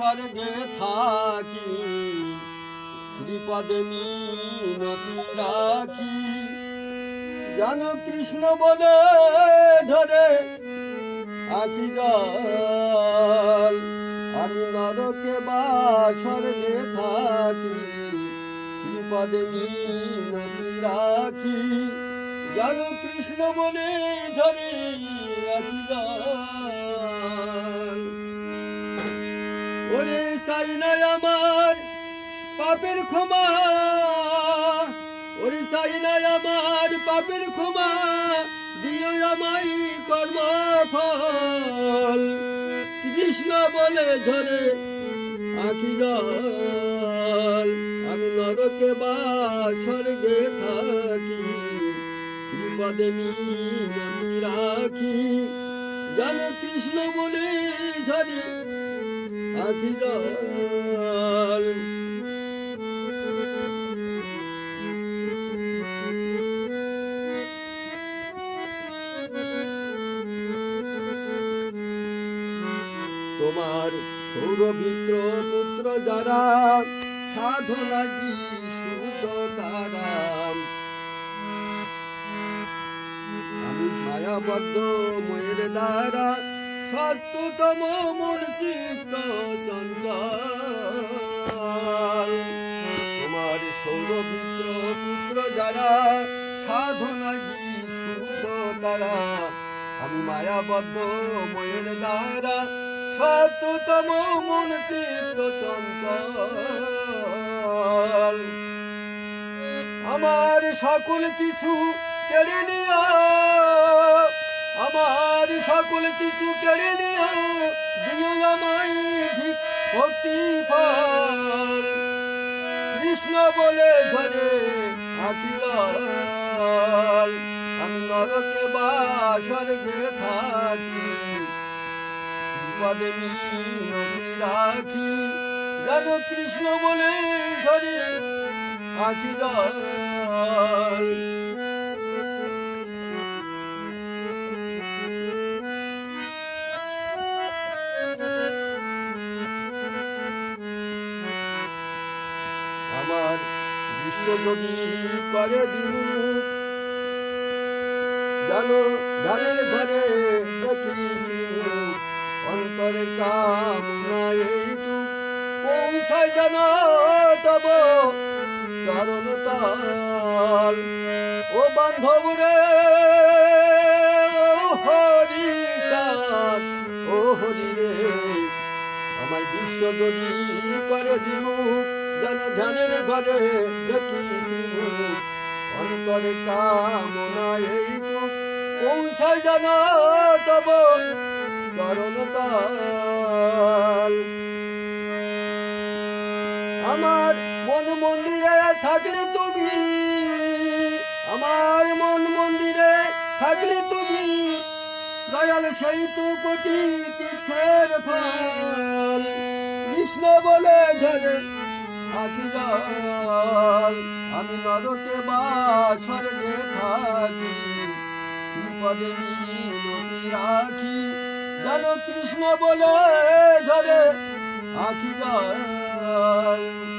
স্বর্গে থাকি, শ্রীপদে মিনতি রাখি। যেন কৃষ্ণ বলে ধরে জল, আমি নরকে বা স্বর্গে থাকি, শ্রীপদে মিনতি রাখি। যেন কৃষ্ণ বলে ধরে জল। ওরে চাই না আমার পাপের ক্ষমা, ওরে চাই না আমার পাপের ক্ষমা, দিও আমায় কর্ম ফল কৃষ্ণ বলে ঝরে আখি জল, আমি নরকে বা স্বর্গে থাকি শ্রীপদে মিনতি রাখি যেন কৃষ্ণ বলে ঝরে আখি জল তোমার সৌরভিত্র পুত্র যারা সাধনা কি মায়াবদ্ধ ময়ের দ্বারা সত্যতম মন চিত্ত চঞ্চল। তোমার সৌরভিত্র পুত্র যারা সাধনা কি তারা, আমি মায়াবদ্ধ ময়ের দ্বারা সত্যতম মন চিত্ত চঞ্চল। আমার সকল কিছু কেড়ে নিও। আমার সকল কিছু কেড়ে নিও দিও আমায় ভিক- ভক্তি কৃষ্ণ বলে ধরে আখিল আমি নরকে বা স্বর্গে থাকি। পদে মিনতি রাখি। যেন কৃষ্ণ বলে ধরে আখি আমার বিশ্ব যদি করে দিন। জানো ধানের ঘরে অন্তরে কামনা এইটু তব চরণ তাল। ও বান্ধব রে হরি ও হরি রে, আমায় বিশ্ব যদি করে দিমুখ যেন ধ্যানের ঘরে অন্তরে কামনা যেন তব আমার মন মন্দিরে থাকলে তুমি, আমার মন মন্দিরে থাকলে তুমি, দয়াল সেই তো কোটি তীর্থের ফল। কৃষ্ণ বলে ধরে আখি জল আমি নরকে বা স্বর্গে থাকি শ্রীপদে মিনতি রাখি। যেন কৃষ্ণ বলে ঝরে আখি জল